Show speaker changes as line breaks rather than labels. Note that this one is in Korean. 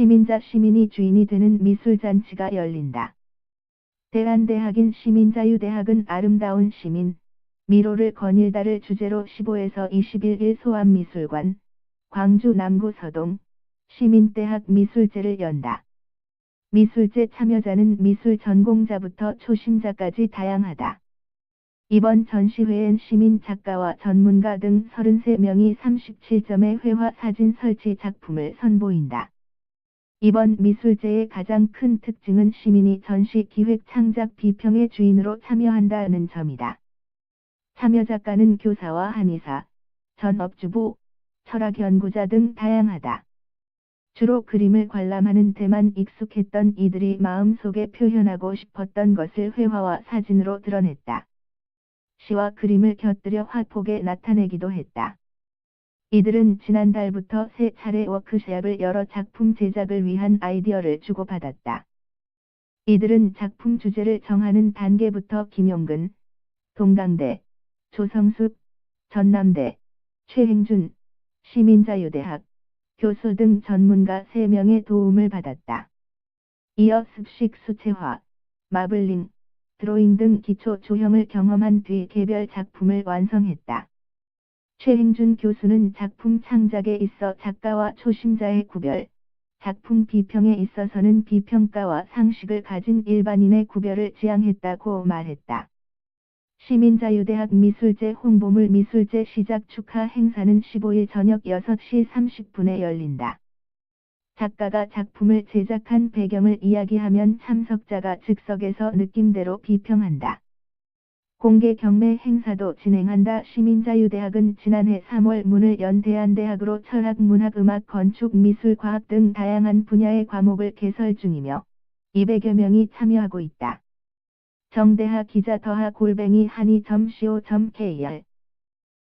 시민자 시민이 주인이 되는 미술잔치가 열린다. 대한대학인 시민자유대학은 아름다운 시민, 미로를 거닐다를 주제로 15에서 21일 소암미술관, 광주 남구 서동, 시민대학 미술제를 연다. 미술제 참여자는 미술 전공자부터 초심자까지 다양하다. 이번 전시회엔 시민 작가와 전문가 등 33명이 37점의 회화 사진 설치 작품을 선보인다. 이번 미술제의 가장 큰 특징은 시민이 전시 기획 창작 비평의 주인으로 참여한다는 점이다. 참여 작가는 교사와 한의사, 전업주부, 철학 연구자 등 다양하다. 주로 그림을 관람하는 데만 익숙했던 이들이 마음속에 표현하고 싶었던 것을 회화와 사진으로 드러냈다. 시와 그림을 곁들여 화폭에 나타내기도 했다. 이들은 지난달부터 세 차례 워크샵을 열어 작품 제작을 위한 아이디어를 주고받았다. 이들은 작품 주제를 정하는 단계부터 김용근, 동강대, 조성숙, 전남대, 최행준, 시민자유대학, 교수 등 전문가 3명의 도움을 받았다. 이어 습식 수채화, 마블링, 드로잉 등 기초 조형을 경험한 뒤 개별 작품을 완성했다. 최행준 교수는 작품 창작에 있어 작가와 초심자의 구별, 작품 비평에 있어서는 비평가와 상식을 가진 일반인의 구별을 지향했다고 말했다. 시민자유대학 미술제 홍보물 미술제 시작 축하 행사는 15일 저녁 6시 30분에 열린다. 작가가 작품을 제작한 배경을 이야기하면 참석자가 즉석에서 느낌대로 비평한다. 공개 경매 행사도 진행한다. 시민자유대학은 지난해 3월 문을 연 대한대학으로 철학, 문학, 음악, 건축, 미술, 과학 등 다양한 분야의 과목을 개설 중이며 200여 명이 참여하고 있다. 정대하 기자 더하 골뱅이 한이.co.kr